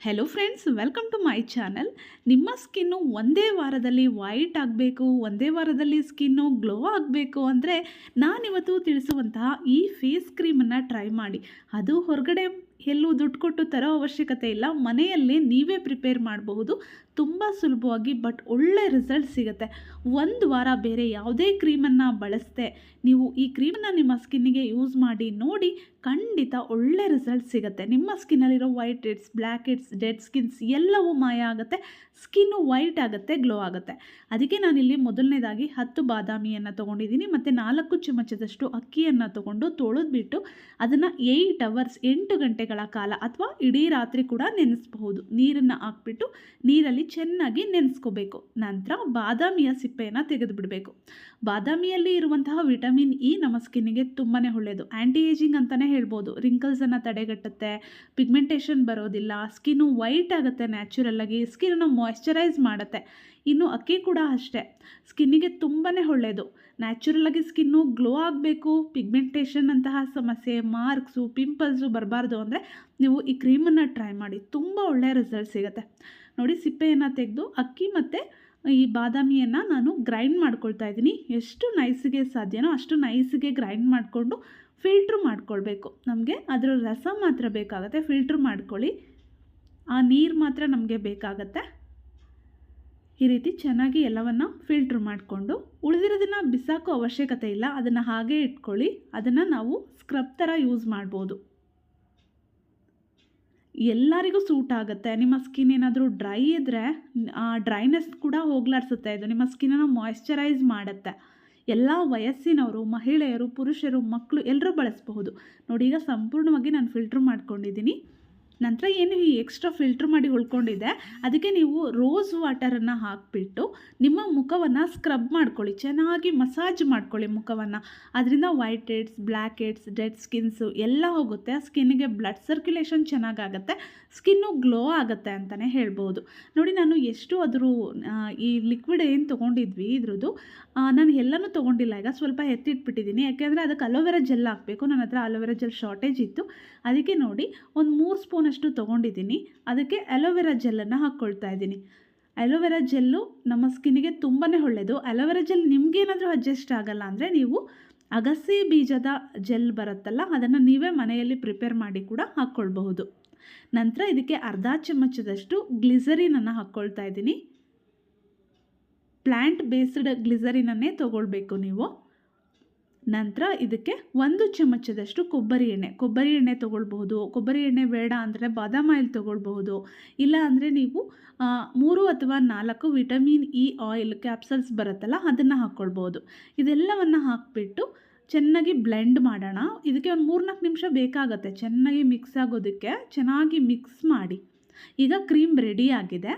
Hello friends welcome to my channel ನಿಮ್ಮ skin ಒಂದೇ ವಾರದಲ್ಲಿ ವೈಟ್ ಆಗಬೇಕು, ಒಂದೇ ವಾರದಲ್ಲಿ ಸ್ಕಿನ್ನು ಗ್ಲೋ ಆಗಬೇಕು ಅಂದರೆ ನಾನಿವತ್ತು ತಿಳಿಸುವಂತಹ ಈ ಫೇಸ್ ಕ್ರೀಮನ್ನು ಟ್ರೈ ಮಾಡಿ. ಅದು ಹೊರಗಡೆ ಎಲ್ಲೂ ದುಡ್ಡು ಕೊಟ್ಟು ತರೋ ಅವಶ್ಯಕತೆ ಇಲ್ಲ. ಮನೆಯಲ್ಲೇ ನೀವೇ ಪ್ರಿಪೇರ್ ಮಾಡಬಹುದು. ತುಂಬ ಸುಲಭವಾಗಿ ಬಟ್ ಒಳ್ಳೆ ರಿಸಲ್ಟ್ ಸಿಗುತ್ತೆ. ಒಂದು ವಾರ ಬೇರೆ ಯಾವುದೇ ಕ್ರೀಮನ್ನು ಬಳಸದೆ ನೀವು ಈ ಕ್ರೀಮನ್ನು ನಿಮ್ಮ ಸ್ಕಿನ್ನಿಗೆ ಯೂಸ್ ಮಾಡಿ ನೋಡಿ ಖಂಡಿತ ಒಳ್ಳೆ ರಿಸಲ್ಟ್ ಸಿಗುತ್ತೆ. ನಿಮ್ಮ ಸ್ಕಿನ್ನಲ್ಲಿರೋ white heads, black heads, dead skins ಎಲ್ಲವೂ ಮಾಯ ಆಗುತ್ತೆ. ಸ್ಕಿನ್ನು ವೈಟ್ ಆಗುತ್ತೆ, ಗ್ಲೋ ಆಗುತ್ತೆ. ಅದಕ್ಕೆ ನಾನಿಲ್ಲಿ ಮೊದಲನೇದಾಗಿ ಹತ್ತು ಬಾದಾಮಿಯನ್ನು ತೊಗೊಂಡಿದ್ದೀನಿ ಮತ್ತು ನಾಲ್ಕು ಚಮಚದಷ್ಟು ಅಕ್ಕಿಯನ್ನು ತೊಗೊಂಡು ತೊಳೆದ್ಬಿಟ್ಟು ಅದನ್ನು ಏಯ್ಟ್ ಅವರ್ಸ್ ಎಂಟು ಗಂಟೆಗಳ ಕಾಲ ಅಥವಾ ಇಡೀ ರಾತ್ರಿ ಕೂಡ ನೆನೆಸಬಹುದು. ನೀರನ್ನು ಹಾಕ್ಬಿಟ್ಟು ನೀರಲ್ಲಿ ಚೆನ್ನಾಗಿ ನೆನೆಸ್ಕೋಬೇಕು. ನಂತರ ಬಾದಾಮಿಯ ಸಿಪ್ಪೆಯನ್ನು ತೆಗೆದುಬಿಡಬೇಕು. ಬಾದಾಮಿಯಲ್ಲಿ ಇರುವಂತಹ ವಿಟಮಿನ್ ಇ ನಮ್ಮ ಸ್ಕಿನ್ನಿಗೆ ತುಂಬಾ ಒಳ್ಳೆಯದು ಆ್ಯಂಟಿ ಏಜಿಂಗ್ ಅಂತಲೇ ಹೇಳ್ಬೋದು ರಿಂಕಲ್ಸನ್ನು ತಡೆಗಟ್ಟುತ್ತೆ ಪಿಗ್ಮೆಂಟೇಷನ್ ಬರೋದಿಲ್ಲ, ಸ್ಕಿನ್ನು ವೈಟ್ ಆಗುತ್ತೆ ನ್ಯಾಚುರಲ್ಲಾಗಿ ಸ್ಕಿನ್ನನ್ನು ಮಾಯ್ಶ್ಚರೈಸ್ ಮಾಡುತ್ತೆ. ಇನ್ನು ಅಕ್ಕಿ ಕೂಡ ಅಷ್ಟೇ. ಸ್ಕಿನ್ನಿಗೆ ತುಂಬಾ ಒಳ್ಳೆಯದು ನ್ಯಾಚುರಲಾಗಿ ಸ್ಕಿನ್ನು ಗ್ಲೋ ಆಗಬೇಕು ಪಿಗ್ಮೆಂಟೇಷನ್ ಅಂತಹ ಸಮಸ್ಯೆ ಮಾರ್ಕ್ಸು ಪಿಂಪಲ್ಸು ಬರಬಾರ್ದು ಅಂದರೆ ನೀವು ಈ ಕ್ರೀಮನ್ನು ಟ್ರೈ ಮಾಡಿ, ತುಂಬ ಒಳ್ಳೆಯ ರಿಸಲ್ಟ್ ಸಿಗುತ್ತೆ. ನೋಡಿ ಸಿಪ್ಪೆಯನ್ನು ತೆಗೆದು, ಅಕ್ಕಿ ಮತ್ತು ಈ ಬಾದಾಮಿಯನ್ನು ನಾನು ಗ್ರೈಂಡ್ ಮಾಡ್ಕೊಳ್ತಾ ಇದ್ದೀನಿ. ಎಷ್ಟು ನೈಸಿಗೆ ಸಾಧ್ಯನೋ ಅಷ್ಟು ನೈಸಿಗೆ ಗ್ರೈಂಡ್ ಮಾಡಿಕೊಂಡು ಫಿಲ್ಟ್ರ್ ಮಾಡ್ಕೊಳ್ಬೇಕು. ನಮಗೆ ಅದರ ರಸ ಮಾತ್ರ ಬೇಕಾಗುತ್ತೆ ಫಿಲ್ಟ್ರ್ ಮಾಡ್ಕೊಳ್ಳಿ. ಆ ನೀರು ಮಾತ್ರ ನಮಗೆ ಬೇಕಾಗತ್ತೆ. ಈ ರೀತಿ ಚೆನ್ನಾಗಿ ಎಲ್ಲವನ್ನು ಫಿಲ್ಟ್ರ್ ಮಾಡಿಕೊಂಡು ಉಳಿದಿರೋದನ್ನು ಬಿಸಾಕೋ ಅವಶ್ಯಕತೆ ಇಲ್ಲ. ಅದನ್ನು ಹಾಗೆ ಇಟ್ಕೊಳ್ಳಿ. ಅದನ್ನು ನಾವು ಸ್ಕ್ರಬ್ ಥರ ಯೂಸ್ ಮಾಡ್ಬೋದು. ಎಲ್ಲರಿಗೂ ಸೂಟ್ ಆಗುತ್ತೆ. ನಿಮ್ಮ ಸ್ಕಿನ್ ಏನಾದರೂ ಡ್ರೈ ಇದ್ದರೆ ಆ ಡ್ರೈನೆಸ್ ಕೂಡ ಹೋಗ್ಲಾಡ್ಸುತ್ತೆ. ಇದು ನಿಮ್ಮ ಸ್ಕಿನ್ನನ್ನು ಮಾಯಿಶ್ಚರೈಸ್ ಮಾಡುತ್ತೆ. ಎಲ್ಲ ವಯಸ್ಸಿನವರು, ಮಹಿಳೆಯರು, ಪುರುಷರು ಮಕ್ಕಳು ಎಲ್ಲರೂ ಬಳಸಬಹುದು. ನೋಡಿ, ಈಗ ಸಂಪೂರ್ಣವಾಗಿ ನಾನು ಫಿಲ್ಟ್ರ್ ಮಾಡ್ಕೊಂಡಿದ್ದೀನಿ. ನಂತರ ಏನು ಈ ಎಕ್ಸ್ಟ್ರಾ ಫಿಲ್ಟ್ರ್ ಮಾಡಿ ಉಳ್ಕೊಂಡಿದೆ, ಅದಕ್ಕೆ ನೀವು ರೋಸ್ ವಾಟರನ್ನು ಹಾಕಿಬಿಟ್ಟು ನಿಮ್ಮ ಮುಖವನ್ನು ಸ್ಕ್ರಬ್ ಮಾಡ್ಕೊಳ್ಳಿ, ಚೆನ್ನಾಗಿ ಮಸಾಜ್ ಮಾಡ್ಕೊಳ್ಳಿ ಮುಖವನ್ನು. ಅದರಿಂದ white heads black heads dead skins ಎಲ್ಲ ಹೋಗುತ್ತೆ ಸ್ಕಿನ್ಗೆ ಬ್ಲಡ್ ಸರ್ಕ್ಯುಲೇಷನ್ ಚೆನ್ನಾಗಾಗುತ್ತೆ ಸ್ಕಿನ್ನು ಗ್ಲೋ ಆಗುತ್ತೆ ಅಂತಲೇ ಹೇಳ್ಬೋದು. ನೋಡಿ ನಾನು ಎಷ್ಟು ಅದ್ರ ಈ ಲಿಕ್ವಿಡ್ ಏನು ತೊಗೊಂಡಿದ್ವಿ ಇದ್ರದ್ದು ನಾನು ಎಲ್ಲನೂ ತೊಗೊಂಡಿಲ್ಲ, ಈಗ ಸ್ವಲ್ಪ ಎತ್ತಿಟ್ಬಿಟ್ಟಿದ್ದೀನಿ, ಯಾಕೆಂದರೆ ಅದಕ್ಕೆ ಅಲೋವೆರಾ ಜೆಲ್ ಹಾಕಬೇಕು ನನ್ನ ಹತ್ರ ಅಲೋವೆರಾ ಜೆಲ್ ಶಾರ್ಟೇಜ್ ಇತ್ತು. ಅದಕ್ಕೆ ನೋಡಿ, ಒಂದು ಮೂರು ಸ್ಪೂನಷ್ಟು ತೊಗೊಂಡಿದ್ದೀನಿ. ಅದಕ್ಕೆ ಅಲೋವೆರಾ ಜೆಲ್ಲನ್ನು ಹಾಕ್ಕೊಳ್ತಾ ಇದ್ದೀನಿ. ಅಲೋವೆರಾ ಜೆಲ್ಲು ನಮ್ಮ ಸ್ಕಿನ್ನಿಗೆ ತುಂಬಾ ಒಳ್ಳೆಯದು. ಅಲೋವೆರಾ ಜೆಲ್ ನಿಮಗೇನಾದರೂ ಅಡ್ಜಸ್ಟ್ ಆಗಲ್ಲ ಅಂದರೆ ನೀವು ಅಗಸೆ ಬೀಜದ ಜೆಲ್ ಬರುತ್ತಲ್ಲ, ಅದನ್ನು ನೀವೇ ಮನೆಯಲ್ಲಿ ಪ್ರಿಪೇರ್ ಮಾಡಿ ಕೂಡ ಹಾಕ್ಕೊಳ್ಬಹುದು. ನಂತರ ಇದಕ್ಕೆ ಅರ್ಧ ಚಮಚದಷ್ಟು ಗ್ಲಿಸರಿನನ್ನು ಹಾಕ್ಕೊಳ್ತಾ ಇದ್ದೀನಿ. ಪ್ಲ್ಯಾಂಟ್ ಬೇಸ್ಡ್ ಗ್ಲಿಸರಿನನ್ನೇ ತೊಗೊಳ್ಬೇಕು ನೀವು. ನಂತರ ಇದಕ್ಕೆ ಒಂದು ಚಮಚದಷ್ಟು ಕೊಬ್ಬರಿ ಎಣ್ಣೆ. ಕೊಬ್ಬರಿ ಎಣ್ಣೆ ತೊಗೊಳ್ಬಹುದು. ಕೊಬ್ಬರಿ ಎಣ್ಣೆ ಬೇಡ ಅಂದರೆ ಬಾದಾಮ್ ಆಯಿಲ್ ತೊಗೊಳ್ಬಹುದು. ಇಲ್ಲ ಅಂದರೆ ನೀವು ಮೂರು ಅಥವಾ ನಾಲ್ಕು ವಿಟಮಿನ್ ಇ ಆಯಿಲ್ ಕ್ಯಾಪ್ಸಲ್ಸ್ ಬರುತ್ತಲ್ಲ, ಅದನ್ನು ಹಾಕ್ಕೊಳ್ಬೋದು ಇದೆಲ್ಲವನ್ನು ಹಾಕಿಬಿಟ್ಟು ಚೆನ್ನಾಗಿ ಬ್ಲೆಂಡ್ ಮಾಡೋಣ. ಇದಕ್ಕೆ ಒಂದು ಮೂರ್ನಾಲ್ಕು ನಿಮಿಷ ಬೇಕಾಗುತ್ತೆ. ಚೆನ್ನಾಗಿ ಮಿಕ್ಸ್ ಆಗೋದಕ್ಕೆ ಚೆನ್ನಾಗಿ ಮಿಕ್ಸ್ ಮಾಡಿ. ಈಗ ಕ್ರೀಮ್ ರೆಡಿ ಆಗಿದೆ.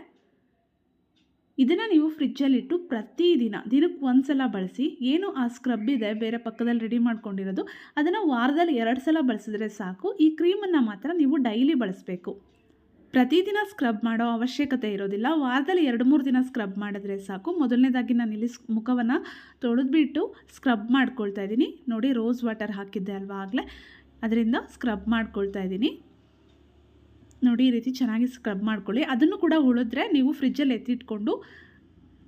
ಇದನ್ನು ನೀವು ಫ್ರಿಜ್ಜಲ್ಲಿಟ್ಟು ಪ್ರತಿದಿನ ದಿನಕ್ಕೆ ಒಂದು ಸಲ ಬಳಸಿ, ಏನು ಆ ಸ್ಕ್ರಬ್ ಇದೆ, ಬೇರೆ ಪಕ್ಕದಲ್ಲಿ ರೆಡಿ ಮಾಡ್ಕೊಂಡಿರೋದು, ಅದನ್ನು ವಾರದಲ್ಲಿ ಎರಡು ಸಲ ಬಳಸಿದ್ರೆ ಸಾಕು. ಈ ಕ್ರೀಮನ್ನು ಮಾತ್ರ ನೀವು ಡೈಲಿ ಬಳಸಬೇಕು. ಪ್ರತಿದಿನ ಸ್ಕ್ರಬ್ ಮಾಡೋ ಅವಶ್ಯಕತೆ ಇರೋದಿಲ್ಲ. ವಾರದಲ್ಲಿ ಎರಡು, ಮೂರು ದಿನ ಸ್ಕ್ರಬ್ ಮಾಡಿದ್ರೆ ಸಾಕು. ಮೊದಲನೇದಾಗಿ ನಾನು ಇಲ್ಲಿ ಮುಖವನ್ನು ತೊಳೆದ್ಬಿಟ್ಟು ಸ್ಕ್ರಬ್ ಮಾಡ್ಕೊಳ್ತಾ ಇದ್ದೀನಿ. ನೋಡಿ ರೋಸ್ ವಾಟರ್ ಹಾಕಿದ್ದೆ ಅಲ್ವಾ ಆಗಲೇ? ಅದರಿಂದ ಸ್ಕ್ರಬ್ ಮಾಡ್ಕೊಳ್ತಾ ಇದ್ದೀನಿ. ನೋಡಿ, ಈ ರೀತಿ ಚೆನ್ನಾಗಿ ಸ್ಕ್ರಬ್ ಮಾಡ್ಕೊಳ್ಳಿ. ಅದನ್ನು ಕೂಡ ಉಳಿದ್ರೆ ನೀವು ಫ್ರಿಜ್ಜಲ್ಲಿ ಎತ್ತಿಟ್ಕೊಂಡು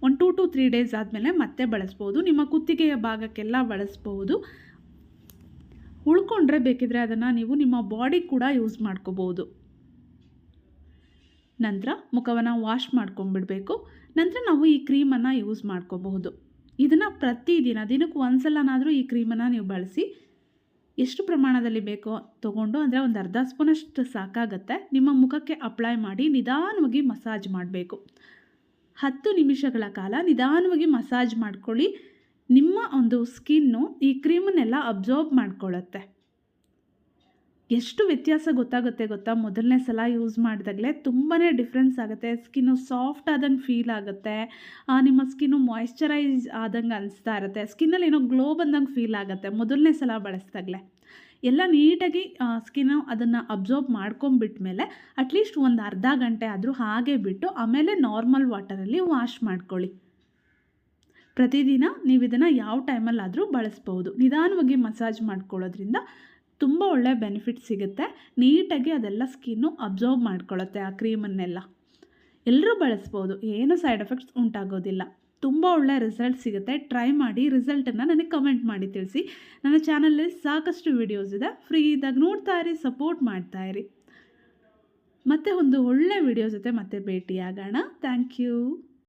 ಒಂದು ಟೂ ಟು ತ್ರೀ ಡೇಸ್ ಆದಮೇಲೆ ಮತ್ತೆ ಬಳಸ್ಬೋದು. ನಿಮ್ಮ ಕುತ್ತಿಗೆಯ ಭಾಗಕ್ಕೆಲ್ಲ ಬಳಸ್ಬೋದು. ಉಳ್ಕೊಂಡ್ರೆ ಬೇಕಿದ್ರೆ ಅದನ್ನು ನೀವು ನಿಮ್ಮ ಬಾಡಿ ಕೂಡ ಯೂಸ್ ಮಾಡ್ಕೋಬೋದು. ನಂತರ ಮುಖವನ್ನು ವಾಶ್ ಮಾಡ್ಕೊಂಬಿಡಬೇಕು ನಂತರ ನಾವು ಈ ಕ್ರೀಮನ್ನು ಯೂಸ್ ಮಾಡ್ಕೋಬಹುದು. ಇದನ್ನು ಪ್ರತಿದಿನ ದಿನಕ್ಕೆ ಒಂದು ಸಲನಾದರೂ ಈ ಕ್ರೀಮನ್ನು ನೀವು ಬಳಸಿ ಎಷ್ಟು ಪ್ರಮಾಣದಲ್ಲಿ ಬೇಕೋ ತೊಗೊಂಡು ಅಂದರೆ ಒಂದು ಅರ್ಧ ಸ್ಪೂನಷ್ಟು ಸಾಕಾಗತ್ತೆ. ನಿಮ್ಮ ಮುಖಕ್ಕೆ ಅಪ್ಲೈ ಮಾಡಿ ನಿಧಾನವಾಗಿ ಮಸಾಜ್ ಮಾಡಬೇಕು. ಹತ್ತು ನಿಮಿಷಗಳ ಕಾಲ ನಿಧಾನವಾಗಿ ಮಸಾಜ್ ಮಾಡ್ಕೊಳ್ಳಿ. ನಿಮ್ಮ ಒಂದು ಸ್ಕಿನ್ನು ಈ ಕ್ರೀಮನ್ನೆಲ್ಲ ಅಬ್ಸಾರ್ಬ್ ಮಾಡ್ಕೊಳ್ಳುತ್ತೆ. ಎಷ್ಟು ವ್ಯತ್ಯಾಸ ಗೊತ್ತಾಗುತ್ತೆ ಗೊತ್ತಾ? ಮೊದಲನೇ ಸಲ ಯೂಸ್ ಮಾಡಿದಾಗಲೇ ತುಂಬಾ ಡಿಫ್ರೆನ್ಸ್ ಆಗುತ್ತೆ. ಸ್ಕಿನ್ನು ಸಾಫ್ಟ್ ಆದಂಗೆ ಫೀಲ್ ಆಗುತ್ತೆ. ನಿಮ್ಮ ಸ್ಕಿನ್ನು ಮಾಯ್ಶ್ಚರೈಸ್ ಆದಂಗೆ ಅನಿಸ್ತಾ ಇರುತ್ತೆ. ಸ್ಕಿನ್ನಲ್ಲಿ ಏನೋ ಗ್ಲೋ ಬಂದಂಗೆ ಫೀಲ್ ಆಗುತ್ತೆ ಮೊದಲನೇ ಸಲ ಬಳಸಿದಾಗಲೇ. ಎಲ್ಲ ನೀಟಾಗಿ ಸ್ಕಿನ್ನು ಅದನ್ನು ಅಬ್ಸಾರ್ಬ್ ಮಾಡ್ಕೊಂಬಿಟ್ಮೇಲೆ ಅಟ್ಲೀಸ್ಟ್ ಒಂದು ಅರ್ಧ ಗಂಟೆ ಆದರೂ ಹಾಗೆ ಬಿಟ್ಟು ಆಮೇಲೆ ನಾರ್ಮಲ್ ವಾಟರಲ್ಲಿ ವಾಶ್ ಮಾಡ್ಕೊಳ್ಳಿ. ಪ್ರತಿದಿನ ನೀವು ಇದನ್ನು ಯಾವ ಟೈಮಲ್ಲಾದರೂ ಬಳಸ್ಬೋದು. ನಿಧಾನವಾಗಿ ಮಸಾಜ್ ಮಾಡ್ಕೊಳ್ಳೋದ್ರಿಂದ ತುಂಬ ಒಳ್ಳೆ ಬೆನಿಫಿಟ್ ಸಿಗುತ್ತೆ. ನೀಟಾಗಿ ಅದೆಲ್ಲ ಸ್ಕಿನ್ನು ಅಬ್ಸರ್ವ್ ಮಾಡ್ಕೊಳ್ಳುತ್ತೆ ಆ ಕ್ರೀಮನ್ನೆಲ್ಲ ಎಲ್ಲರೂ ಬಳಸ್ಬೋದು, ಏನೂ ಸೈಡ್ ಎಫೆಕ್ಟ್ಸ್ ಉಂಟಾಗೋದಿಲ್ಲ. ತುಂಬ ಒಳ್ಳೆ ರಿಸಲ್ಟ್ ಸಿಗುತ್ತೆ. ಟ್ರೈ ಮಾಡಿ ರಿಸಲ್ಟನ್ನು ನನಗೆ ಕಮೆಂಟ್ ಮಾಡಿ ತಿಳಿಸಿ. ನನ್ನ ಚಾನಲಲ್ಲಿ ಸಾಕಷ್ಟು ವಿಡಿಯೋಸ್ ಇದೆ. ಫ್ರೀ ಇದ್ದಾಗ ನೋಡ್ತಾ ಇರಿ ಸಪೋರ್ಟ್ ಮಾಡ್ತಾ ಇರಿ. ಮತ್ತೆ ಒಂದು ಒಳ್ಳೆ ವಿಡಿಯೋ ಜೊತೆ ಮತ್ತೆ ಭೇಟಿಯಾಗೋಣ. Thank you